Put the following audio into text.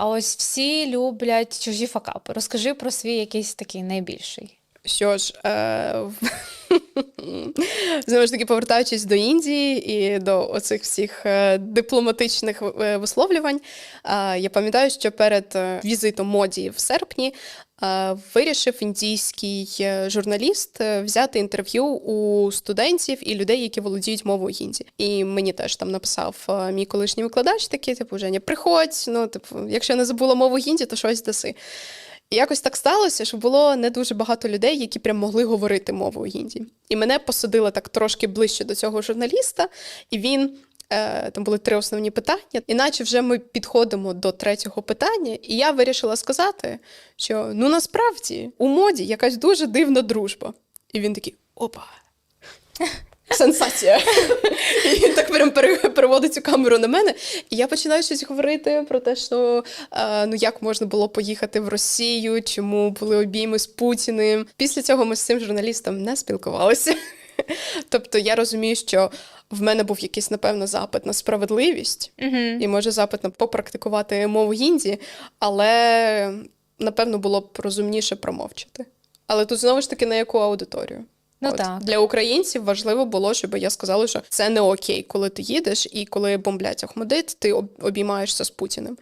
А ось всі люблять чужі факапи. Розкажи про свій якийсь такий найбільший. Що ж, е, знову ж таки, повертаючись до Індії і до оцих всіх е, дипломатичних е, висловлювань, е, я пам'ятаю, що перед візитом моді в серпні вирішив індійський журналіст взяти інтерв'ю у студентів і людей, які володіють мовою гінді. І мені теж там написав мій колишній викладач, такий, типу, Женя, приходь. Ну, типу, якщо не забула мову гінді, то щось даси. Якось так сталося, що було не дуже багато людей, які прям могли говорити мовою гінді. І мене посадили так трошки ближче до цього журналіста, і він. е, Там були три основні питання, іначе вже ми підходимо до третього питання, і я вирішила сказати, що ну насправді у моді якась дуже дивна дружба. І він такий: опа. Сенсація. І він так прям переводить цю камеру на мене. І я починаю щось говорити про те, що е, ну як можна було поїхати в Росію, чому були обійми з Путіним. Після цього ми з цим журналістом не спілкувалися. Тобто я розумію, що в мене був якийсь, напевно, запит на справедливість, Угу. і може запит на попрактикувати мову гінді, але напевно було б розумніше промовчати. Але тут знову ж таки на яку аудиторію? Ну так. Для українців важливо було, щоб я сказала, що це не окей, коли ти їдеш і коли бомблять Ахмадит, ти обіймаєшся з Путіним.